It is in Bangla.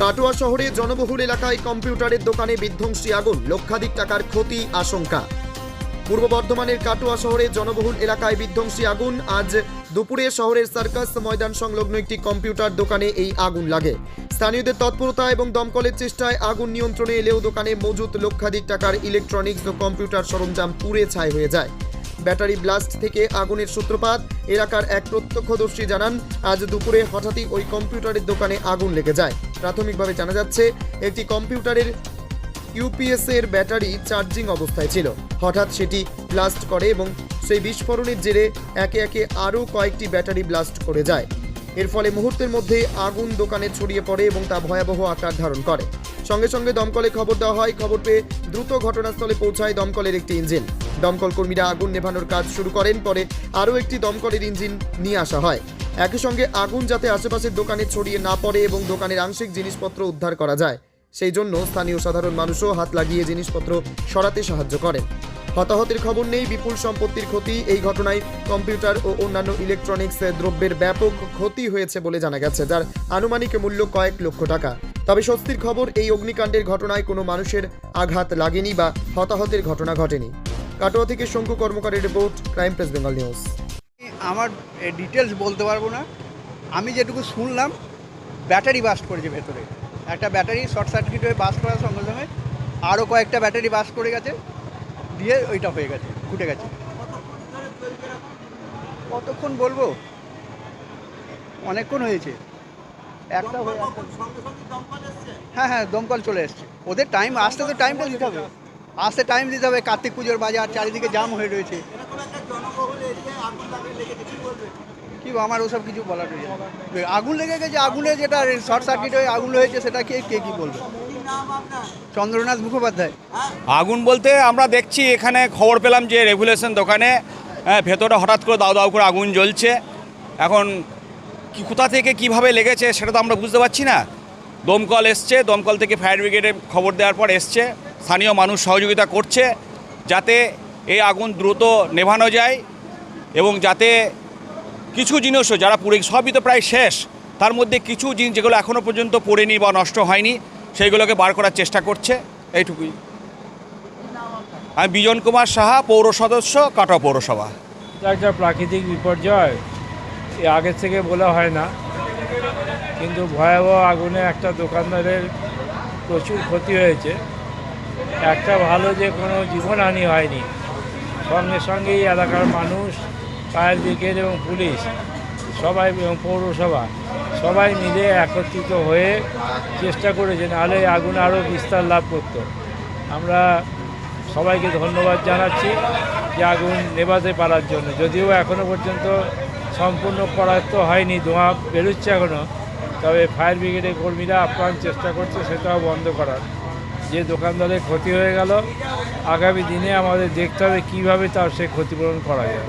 কাটোয়া শহরে জনবহুল এলাকায় কম্পিউটারের দোকানে বিধ্বংসী আগুন, লক্ষাধিক টাকার ক্ষতি, আশঙ্কা। পূর্ব বর্ধমানের কাটোয়া শহরে জনবহুল এলাকায় বিধ্বংসী আগুন। আজ দুপুরে শহরের সার্কাস ময়দান সংলগ্ন একটি কম্পিউটার দোকানে এই আগুন লাগে। স্থানীয়দের তৎপরতা এবং দমকলের চেষ্টায় আগুন নিয়ন্ত্রণে এলেও দোকানে মজুত লক্ষাধিক টাকার ইলেকট্রনিক্স ও কম্পিউটার সরঞ্জাম পুড়ে ছাই হয়ে যায়। ব্যাটারি ব্লাস্ট থেকে আগুনের সূত্রপাত, এলাকার এক প্রত্যক্ষদর্শী জানান, আজ দুপুরে হঠাৎই ওই কম্পিউটারের দোকানে আগুন লেগে যায়। প্রাথমিকভাবে জানা যাচ্ছে, একটি কম্পিউটারের ইউপিএস এর ব্যাটারি চার্জিং অবস্থায় ছিল। হঠাৎ সেটি ব্লাস্ট করে এবং সেই বিস্ফোরণের জেরে একে একে আরও কয়েকটি ব্যাটারি ব্লাস্ট করে যায়। এর ফলে মুহূর্তের মধ্যে আগুন দোকানে ছড়িয়ে পড়ে এবং তা ভয়াবহ আকার ধারণ করে। সঙ্গে সঙ্গে দমকলে খবর দেওয়া হয়, খবর পেয়ে দ্রুত ঘটনাস্থলে পৌঁছায় দমকলের একটি ইঞ্জিন। দমকল কর্মীরা আগুন নেভানোর কাজ শুরু করেন, পরে আরও একটি দমকলের ইঞ্জিন নিয়ে আসা হয়। একই সঙ্গে আগুন যাতে আশেপাশের দোকানে ছড়িয়ে না পড়ে এবং দোকানের আংশিক জিনিসপত্র উদ্ধার করা যায়, সেই জন্য স্থানীয় সাধারণ মানুষও হাত লাগিয়ে জিনিসপত্র সরাতে সাহায্য করেন। হতাহতের খবর নেই, বিপুল সম্পত্তির ক্ষতি, এই ঘটনায় কম্পিউটার ও অন্যান্য ইলেকট্রনিক্স দ্রব্যের ব্যাপক ক্ষতি হয়েছে বলে জানা গেছে, যার আনুমানিক মূল্য কয়েক লক্ষ টাকা। তবে স্বস্তির খবর, এই অগ্নিকাণ্ডের ঘটনায় কোনো মানুষের আঘাত লাগেনি বা হতাহতের ঘটনা ঘটেনি। কাটোয়া থেকে Shanku কর্মকারের report, crime press Bengal news. আমার ডিটেলস বলতে পারব না। আমি যেটুকু শুনলাম ব্যাটারি বাস্ট করেছে ভেতরে। একটা ব্যাটারি শর্ট সার্কিট হয়ে বাস্ট করার সঙ্গে সঙ্গে আরও কয়েকটা ব্যাটারি বাস্ট করে গেছে, দিয়ে ওইটা হয়ে গেছে, ফুটে গেছে। কতক্ষণ বলব? অনেকক্ষণ হয়েছে। একটা হয়ে হ্যাঁ দমকল চলে এসছে। ওদের টাইম আসতে তো টাইমটা দিতে হবে। আসতে টাইম দিতে হবে। কার্তিক পুজোর বাজার, চারিদিকে জাম হয়ে রয়েছে। কি আমার ওসব কিছু বলার নেই। আগুন লেগে গেছে আগুনে যেটা শর্ট সার্কিট হয়ে আগুন হয়েছে সেটা কে কে কি বলবে? চন্দ্রনাথ মুখোপাধ্যায়। আগুন বলতে আমরা দেখছি এখানে খবর পেলাম যে রেগুলেশন দোকানে হ্যাঁ, ভেতরে হঠাৎ করে দাউ দাউ করে আগুন জ্বলছে। এখন কি কোথা থেকে কীভাবে লেগেছে সেটা তো আমরা বুঝতে পারছি না। দমকল এসছে দমকল থেকে ফায়ার ব্রিগেডে খবর দেওয়ার পর এসছে। স্থানীয় মানুষ সহযোগিতা করছে যাতে এই আগুন দ্রুত নেভানো যায়। এবং যাতে কিছু জিনিসও যারা পুড়ে সবই তো প্রায় শেষ। তার মধ্যে কিছু জিনিস যেগুলো এখনও পর্যন্ত পড়েনি বা নষ্ট হয়নি, সেইগুলোকে বার করার চেষ্টা করছে। এইটুকুই। আমি বিজন কুমার সাহা, পৌর সদস্য, কাটোয়া পৌরসভা। একটা প্রাকৃতিক বিপর্যয়, এ আগের থেকে বলা হয় না। কিন্তু ভয়াবহ আগুনে একটা দোকানদারের প্রচুর ক্ষতি হয়েছে। একটা ভালো যে কোনো জীবনহানি হয়নি। সঙ্গে সঙ্গেই এলাকার মানুষ ফায়ার ব্রিগেড এবং পুলিশ, সবাই এবং পৌরসভা, সবাই মিলে একত্রিত হয়ে চেষ্টা করেছে নাহলে আগুন আরও বিস্তার লাভ করতো। আমরা সবাইকে ধন্যবাদ জানাচ্ছি যে আগুন নেভাতে পারার জন্য। যদিও এখনও পর্যন্ত সম্পূর্ণ করার তো হয়নি, ধোঁয়া বেরোচ্ছে এখনও তবে ফায়ার ব্রিগেডের কর্মীরা আপ্রাণ চেষ্টা করছে, সেটাও বন্ধ করার। যে দোকানদারের ক্ষতি হয়ে গেল, আগামী দিনে আমাদের দেখতে হবে কীভাবে তার সে ক্ষতিপূরণ করা যায়।